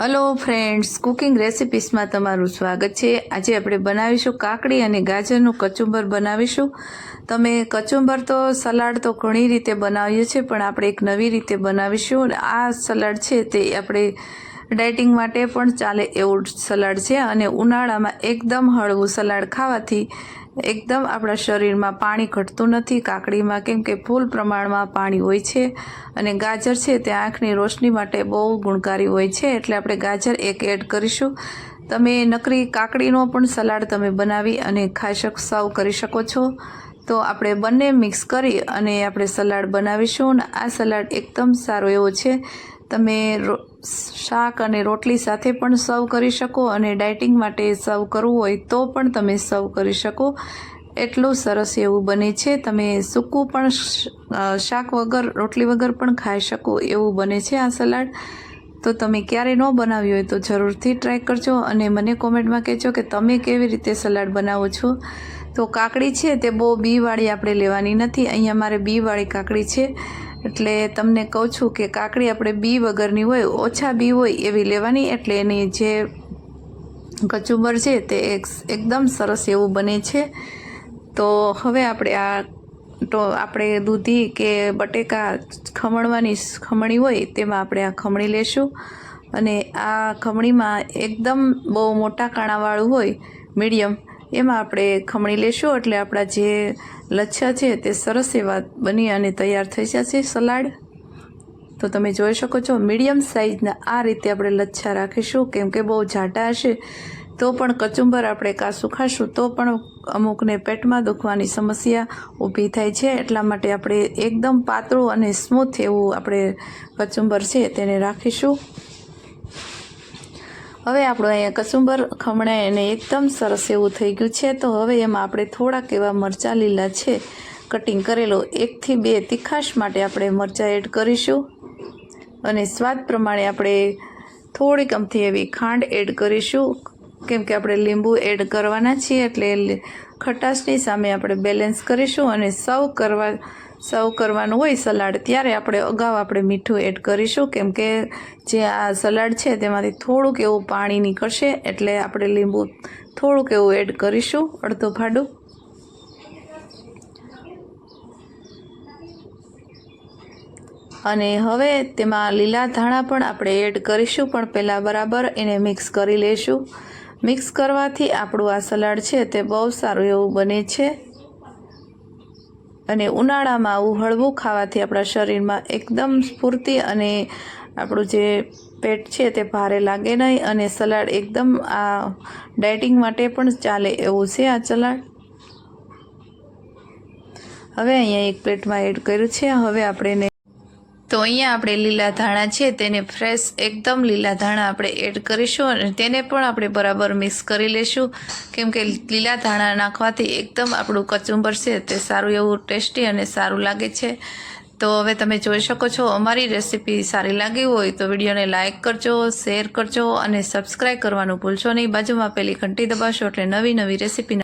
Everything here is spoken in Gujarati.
હલો ફ્રેન્ડ્સ કુકિંગ રેસિપીસમાં તમારું સ્વાગત છે. આજે આપણે બનાવીશું કાકડી અને ગાજરનું કચુંબર બનાવીશું. તમે કચુંબર તો સલાડ તો ઘણી રીતે બનાવીએ છીએ, પણ આપણે એક નવી રીતે બનાવીશું. અને આ સલાડ છે તે આપણે ડાયટિંગ માટે પણ ચાલે એવું સલાડ છે. અને ઉનાળામાં એકદમ હળવું સલાડ ખાવાથી એકદમ આપણા શરીરમાં પાણી ઘટતું નથી, કાકડીમાં કેમ કે ફૂલ પ્રમાણમાં પાણી હોય છે અને ગાજર છે તે આંખની રોશની માટે બહુ ગુણકારી હોય છે, એટલે આપણે ગાજર એક એડ કરીશું. તમે નકરી કાકડીનો પણ સલાડ તમે બનાવી અને ખાઈ સર્વ કરી શકો છો. તો આપણે બંને મિક્સ કરી અને આપણે સલાડ બનાવીશું અને આ સલાડ એકદમ સારો એવો છે તમે શાક અને રોટલી સાથે પણ સર્વ કરી શકો અને ડાયટિંગ માટે સર્વ કરવું હોય તો પણ તમે સર્વ કરી શકો. એટલું સરસ એવું બને છે. તમે સૂકું પણ શાક વગર, રોટલી વગર પણ ખાઈ શકો એવું બને છે આ સલાડ. તો તમે ક્યારે ન બનાવ્યું હોય તો જરૂરથી ટ્રાય કરજો અને મને કોમેન્ટમાં કહેજો કે તમે કેવી રીતે સલાડ બનાવો છો. તો કાકડી છે તે બહુ બીવાળી આપણે લેવાની નથી. અહીંયા મારે બીવાળી કાકડી છે. એટલે તમને કહું છું કે કાકડી આપણે બી વગરની હોય, ઓછા બી હોય એવી લેવાની. એટલે એની જે કચુંબર છે તે એકદમ સરસ એવું બને છે. તો હવે આપણે આ તો આપણે દૂધી કે બટેકા ખમણવાની ખમણી હોય તેમાં આપણે આ ખમણી લેશું. અને આ ખમણીમાં એકદમ બહુ મોટા કાણાવાળું હોય, મીડિયમ એમાં આપણે ખમણી લેશું એટલે આપણા જે લચ્છા છે તે સરસ એવા બની અને તૈયાર થઈ જશે સલાડ. તો તમે જોઈ શકો છો, મીડિયમ સાઇઝના આ રીતે આપણે લચ્છા રાખીશું. કેમ કે બહુ જાટા હશે, તો પણ કચુંબર આપણે કાસું ખાશું, તો પણ અમુકને પેટમાં દુખવાની સમસ્યા ઊભી થાય છે. એટલા માટે આપણે એકદમ પાતળું અને સ્મૂથ એવું આપણે કચુંબર છે તેને રાખીશું. હવે આપણું અહીંયા કચુંબર ખમણાય અને એકદમ સરસ એવું થઈ ગયું છે. તો હવે એમાં આપણે થોડાક એવા મરચાં લીલા છે. કટિંગ કરેલો એકથી બે તીખાશ માટે આપણે મરચાં એડ કરીશું. અને સ્વાદ પ્રમાણે આપણે થોડીક અમથી એવી ખાંડ એડ કરીશું. કેમ કે આપણે લીંબુ એડ કરવાના છીએ એટલે ખટાશની સામે આપણે બેલેન્સ કરીશું અને સર્વ કરવા સર્વ કરવાનું હોય સલાડ, ત્યારે આપણે અગાઉ આપણે મીઠું એડ કરીશું. કેમ કે જે આ સલાડ છે તેમાંથી થોડુંક એવું પાણી નીકળશે એટલે આપણે લીંબુ થોડુંક એવું એડ કરીશું. અડધો ફાડું. અને હવે તેમાં લીલા ધાણા પણ આપણે એડ કરીશું, પણ પહેલાં બરાબર એને મિક્સ કરી લઈશું મિક્સ કરવાથી આપણું આ સલાડ છે તે બહુ સારું એવું બને છે. અને ઉનાળામાં આવું હળવું ખાવાથી આપણા શરીરમાં એકદમ સ્ફૂર્તિ અને આપણું જે પેટ છે તે ભારે લાગે નહીં અને સલાડ એકદમ આ ડાયટિંગ માટે પણ ચાલે એવું છે આ સલાડ. હવે અહીંયા એક પ્લેટમાં એડ કર્યું છે. હવે આપણે તો અહીંયા આપણે લીલા ધાણા છે, તેને ફ્રેશ એકદમ લીલા ધાણા આપણે એડ કરીશું અને તેને પણ આપણે બરાબર મિક્સ કરી લેશું. કેમ કે લીલા ધાણા નાખવાથી એકદમ આપણું કચુંબર છે, તે સારું એવું ટેસ્ટી અને સારું લાગે છે. તો હવે તમે જોઈ શકો છો, અમારી રેસીપી સારી લાગી હોય તો વિડીયોને લાઇક કરજો, શેર કરજો અને સબસ્ક્રાઈબ કરવાનું ભૂલશો નહીં. બાજુમાં પેલી ઘંટી દબાવશો એટલે નવી નવી રેસીપીના